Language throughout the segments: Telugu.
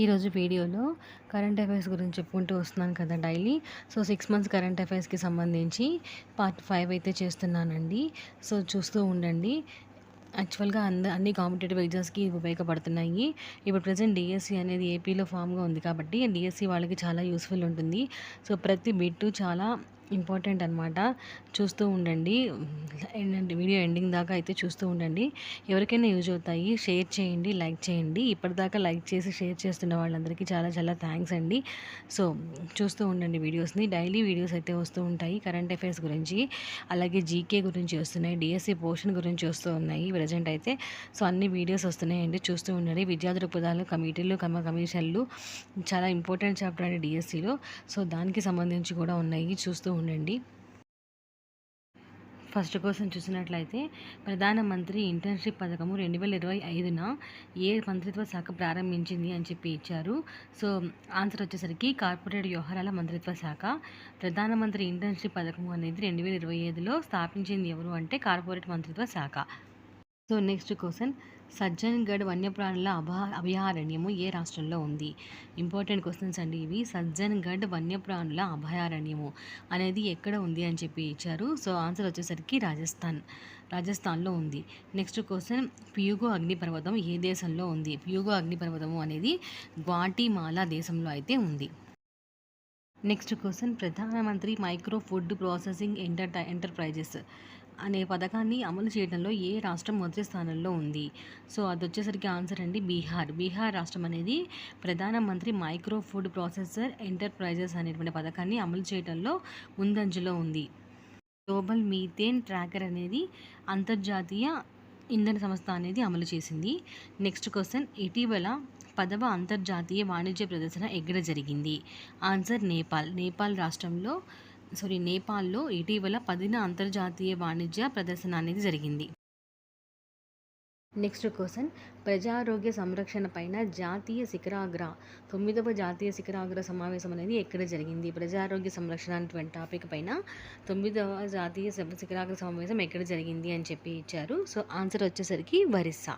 ఈరోజు వీడియోలో కరెంట్ అఫైర్స్ గురించి చెప్పుకుంటూ వస్తున్నాను కదా daily. So six months current అఫైర్స్కి సంబంధించి పార్ట్ ఫైవ్ అయితే చేస్తున్నానండి. సో చూస్తూ ఉండండి. యాక్చువల్గా అంద అన్ని కాంపిటేటివ్ ఎగ్జామ్స్కి ఉపయోగపడుతున్నాయి. ఇప్పుడు ప్రజెంట్ డిఎస్సి అనేది ఏపీలో ఫామ్గా ఉంది కాబట్టి డిఎస్సి వాళ్ళకి చాలా యూస్ఫుల్ ఉంటుంది. సో ప్రతి బిట్టు చాలా ఇంపార్టెంట్ అనమాట చూస్తూ ఉండండి. ఏంటంటే వీడియో ఎండింగ్ దాకా అయితే చూస్తూ ఉండండి. ఎవరికైనా యూజ్ అవుతాయి షేర్ చేయండి లైక్ చేయండి. ఇప్పటిదాకా లైక్ చేసి షేర్ చేస్తున్న వాళ్ళందరికీ చాలా చాలా థ్యాంక్స్ అండి. సో చూస్తూ ఉండండి వీడియోస్ని. డైలీ వీడియోస్ అయితే వస్తూ ఉంటాయి. కరెంట్ అఫైర్స్ గురించి అలాగే జీకే గురించి వస్తున్నాయి డిఎస్సి పోర్షన్ గురించి వస్తూ ఉన్నాయి ప్రజెంట్ అయితే. సో అన్ని వీడియోస్ వస్తున్నాయండి. చూస్తూ ఉండండి. విద్యా దృక్పథాలు కమిటీలు కమ కమిషన్లు చాలా ఇంపార్టెంట్ చాప్టర్ అండి డిఎస్సిలో. సో దానికి సంబంధించి కూడా ఉన్నాయి. చూస్తూ ఉండండి. ఫస్ట్ క్వశ్చన్ చూసినట్లయితే ప్రధానమంత్రి ఇంటర్న్షిప్ పథకము రెండు వేల ఇరవై ఐదున ఏ మంత్రిత్వ శాఖ ప్రారంభించింది అని చెప్పి ఇచ్చారు. సో ఆన్సర్ వచ్చేసరికి కార్పొరేట్ వ్యవహారాల మంత్రిత్వ శాఖ. ప్రధానమంత్రి ఇంటర్న్షిప్ పథకము అనేది రెండు వేల ఇరవై ఐదులో స్థాపించింది ఎవరు అంటే కార్పొరేట్ మంత్రిత్వ శాఖ. So next question. సజ్జన్గఢ్ వన్యప్రాణుల అభా అభయారణ్యము ఏ రాష్ట్రంలో ఉంది? ఇంపార్టెంట్ క్వశ్చన్స్ అండి ఇవి. సజ్జన్గఢ్ వన్యప్రాణుల అభయారణ్యము అనేది ఎక్కడ ఉంది అని చెప్పి ఇచ్చారు. సో ఆన్సర్ వచ్చేసరికి రాజస్థాన్ రాజస్థాన్లో ఉంది. Next question. ప్యూగో అగ్నిపర్వతం ఏ దేశంలో ఉంది? ప్యూగో అగ్నిపర్వతము అనేది గ్వాటిమాలా దేశంలో అయితే ఉంది. Next question. ప్రధానమంత్రి micro food processing enter enterprises. అనే పథకాన్ని అమలు చేయడంలో ఏ రాష్ట్రం మొదటి స్థానంలో ఉంది? సో అది వచ్చేసరికి ఆన్సర్ అండి బీహార్. బీహార్ రాష్ట్రం అనేది ప్రధానమంత్రి మైక్రో ఫుడ్ ప్రాసెసర్ ఎంటర్ప్రైజెస్ అనేటువంటి పథకాన్ని అమలు చేయడంలో ముందంజలో ఉంది. గ్లోబల్ మీథేన్ ట్రాకర్ అనేది అంతర్జాతీయ ఇంధన సంస్థ అనేది అమలు చేసింది. నెక్స్ట్ క్వశ్చన్ ఇటీవల పదవ అంతర్జాతీయ వాణిజ్య ప్రదర్శన ఎక్కడ జరిగింది? ఆన్సర్ నేపాల్. నేపాల్ రాష్ట్రంలో సారీ నేపాల్లో ఇటీవల పదిన అంతర్జాతీయ వాణిజ్య ప్రదర్శన అనేది జరిగింది. Next question. ప్రజారోగ్య సంరక్షణ పైన జాతీయ శిఖరాగ్ర తొమ్మిదవ జాతీయ శిఖరాగ్ర సమావేశం అనేది ఎక్కడ జరిగింది? ప్రజారోగ్య సంరక్షణ అనేటువంటి టాపిక్ పైన తొమ్మిదవ జాతీయ శిఖరాగ్ర సమావేశం ఎక్కడ జరిగింది అని చెప్పి ఇచ్చారు. సో ఆన్సర్ వచ్చేసరికి వరిస్సా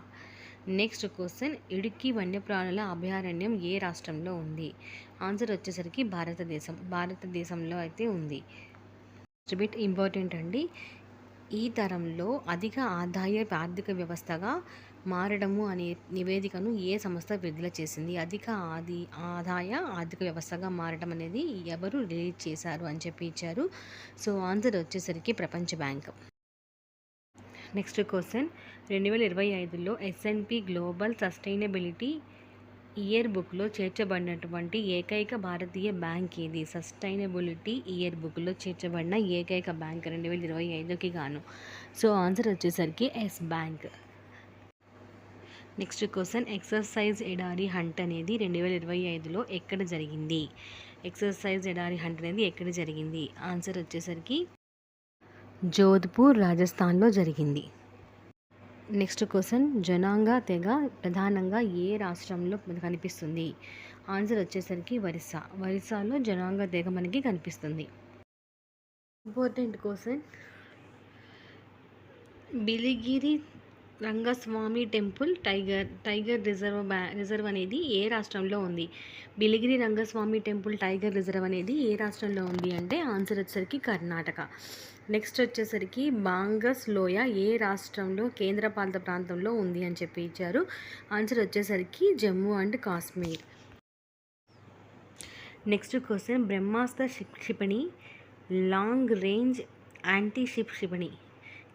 నెక్స్ట్ క్వశ్చన్ ఇడుక్కి వన్యప్రాణుల అభయారణ్యం ఏ రాష్ట్రంలో ఉంది? ఆన్సర్ వచ్చేసరికి భారతదేశం. భారతదేశంలో అయితే ఉంది. బిట్ ఇంపార్టెంట్ అండి. ఈ తరంలో అధిక ఆదాయ ఆర్థిక వ్యవస్థగా మారడము అనే నివేదికను ఏ సంస్థ విడుదల చేసింది? అధిక ఆది ఆదాయ ఆర్థిక వ్యవస్థగా మారడం అనేది ఎవరు రిలీజ్ చేశారు అని చెప్పి ఇచ్చారు. సో ఆన్సర్ వచ్చేసరికి ప్రపంచ బ్యాంక్. నెక్స్ట్ క్వశ్చన్ రెండు వేల ఇరవై ఐదులో ఎస్ఎన్పి గ్లోబల్ సస్టైనబిలిటీ ఇయర్ బుక్లో చేర్చబడినటువంటి ఏకైక భారతీయ బ్యాంక్ ఏది? సస్టైనబిలిటీ ఇయర్ బుక్లో చేర్చబడిన ఏకైక బ్యాంక్ రెండు వేల ఇరవై ఐదుకి గాను. సో ఆన్సర్ వచ్చేసరికి Yes bank next question exercise ఎడారి హంట్ అనేది రెండు వేల ఇరవై ఐదులో ఎక్కడ జరిగింది? ఎక్సర్సైజ్ ఎడారి హంట్ అనేది ఎక్కడ జరిగింది? ఆన్సర్ వచ్చేసరికి జోధ్పూర్ రాజస్థాన్లో జరిగింది. Next question. జనాంగ తెగ ప్రధానంగా ఏ రాష్ట్రంలో కనిపిస్తుంది? ఆన్సర్ వచ్చేసరికి ఒరిస్సా. ఒరిస్సాలో జనాంగ తెగ మనకి కనిపిస్తుంది. Important question. Biligiri Rangaswamy temple tiger tiger reserve బ్యా రిజర్వ్ అనేది ఏ రాష్ట్రంలో ఉంది? Biligiri Rangaswamy temple tiger reserve అనేది ఏ రాష్ట్రంలో ఉంది అంటే ఆన్సర్ వచ్చేసరికి కర్ణాటక. నెక్స్ట్ వచ్చేసరికి బాంగస్ లోయ ఏ రాష్ట్రంలో కేంద్రపాలిత ప్రాంతంలో ఉంది అని చెప్పి ఇచ్చారు. ఆన్సర్ వచ్చేసరికి Jammu and Kashmir. Next question Brahmastra క్షిపణి లాంగ్ రేంజ్ యాంటీ షిప్ క్షిపణి.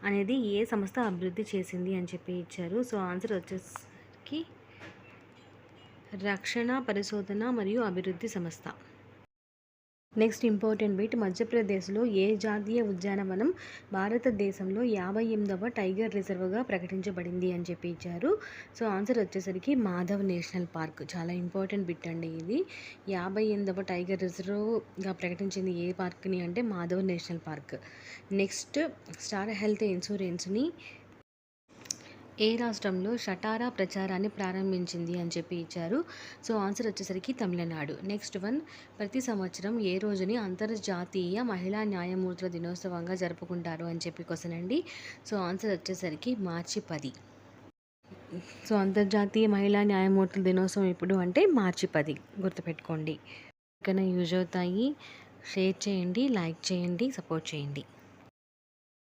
అనేది ఏ సంస్థ అభివృద్ధి చేసింది అని చెప్పి ఇచ్చారు. సో ఆన్సర్ వచ్చేసరికి రక్షణ పరిశోధన మరియు అభివృద్ధి సంస్థ. నెక్స్ట్ ఇంపార్టెంట్ బిట్ మధ్యప్రదేశ్లో ఏ జాతీయ ఉద్యానవనం భారతదేశంలో యాభై ఎనిమిదవ టైగర్ రిజర్వ్గా ప్రకటించబడింది అని చెప్పి ఇచ్చారు. సో ఆన్సర్ వచ్చేసరికి మాధవ్ నేషనల్ పార్క్. చాలా ఇంపార్టెంట్ బిట్ అండి ఇది. యాభై ఎనిమిదవ టైగర్ రిజర్వ్గా ప్రకటించింది ఏ పార్క్ని అంటే Madhav national park. Next star health ఇన్సూరెన్స్ని ఏ రాష్ట్రంలో షటారా ప్రచారాన్ని ప్రారంభించింది అని చెప్పి ఇచ్చారు. సో ఆన్సర్ వచ్చేసరికి తమిళనాడు. నెక్స్ట్ వన్ ప్రతి సంవత్సరం ఏ రోజుని అంతర్జాతీయ మహిళా న్యాయమూర్తుల దినోత్సవంగా జరుపుకుంటారు అని చెప్పి క్వశ్చన్ అండి. సో ఆన్సర్ వచ్చేసరికి మార్చి పది. సో అంతర్జాతీయ మహిళా న్యాయమూర్తుల దినోత్సవం ఇప్పుడు అంటే మార్చి పది. గుర్తుపెట్టుకోండి. ఇక్కడ యూజ్ అవుతాయి షేర్ చేయండి లైక్ చేయండి సపోర్ట్ చేయండి.